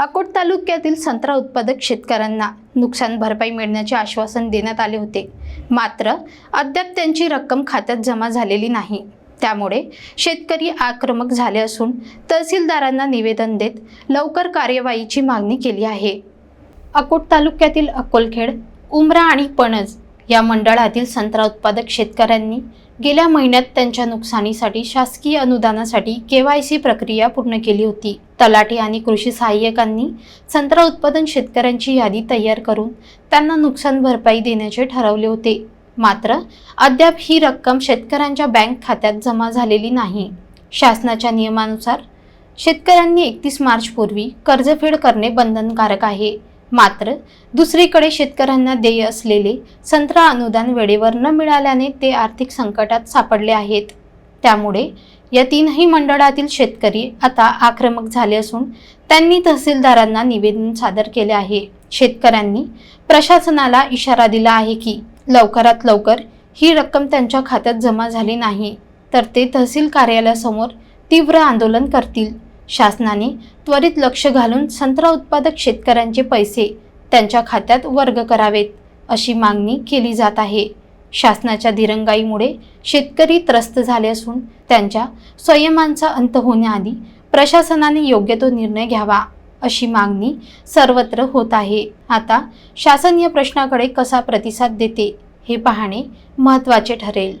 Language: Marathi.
अकोट तालुक्यातील संत्रा उत्पादक शेतकऱ्यांना नुकसान भरपाई मिळण्याचे आश्वासन देण्यात आले होते. मात्र अद्याप त्यांची रक्कम खात्यात जमा झालेली नाही. त्यामुळे शेतकरी आक्रमक झाले असून तहसीलदारांना निवेदन देत लवकर कार्यवाहीची मागणी केली आहे. अकोट तालुक्यातील अकोलखेड उमरा आणि पणज या मंडळातील संत्रा उत्पादक शेतकऱ्यांनी गेल्या महिन्यात त्यांच्या नुकसानीसाठी शासकीय अनुदानासाठी केवायसी प्रक्रिया पूर्ण केली होती. तलाठी आणि कृषी सहाय्यकांनी संत्रा उत्पादन शेतकऱ्यांची यादी तयार करून त्यांना नुकसान भरपाई देण्याचे ठरवले होते. मात्र अद्याप ही रक्कम शेतकऱ्यांच्या बँक खात्यात जमा झालेली नाही. शासनाच्या नियमानुसार शेतकऱ्यांनी एकतीस मार्चपूर्वी कर्जफेड करणे बंधनकारक आहे. मात्र दुसरीकडे शेतकऱ्यांना देय असलेले संत्रा अनुदान वेळेवर न मिळाल्याने ते आर्थिक संकटात सापडले आहेत. त्यामुळे या तीनही मंडळातील शेतकरी आता आक्रमक झाले असून त्यांनी तहसीलदारांना निवेदन सादर केले आहे. शेतकऱ्यांनी प्रशासनाला इशारा दिला आहे की लवकरात लवकर ही रक्कम त्यांच्या खात्यात जमा झाली नाही तर ते तहसील कार्यालयासमोर तीव्र आंदोलन करतील. शासनाने त्वरित लक्ष घालून संत्रा उत्पादक शेतकऱ्यांचे पैसे त्यांच्या खात्यात वर्ग करावेत अशी मागणी केली जात आहे. शासनाच्या दिरंगाईमुळे शेतकरी त्रस्त झाले असून त्यांच्या संयमांचा अंत होण्याआधी प्रशासनाने योग्य तो निर्णय घ्यावा अशी मागणी सर्वत्र होत आहे. आता शासन या प्रश्नाकडे कसा प्रतिसाद देते हे पाहणे महत्त्वाचे ठरेल.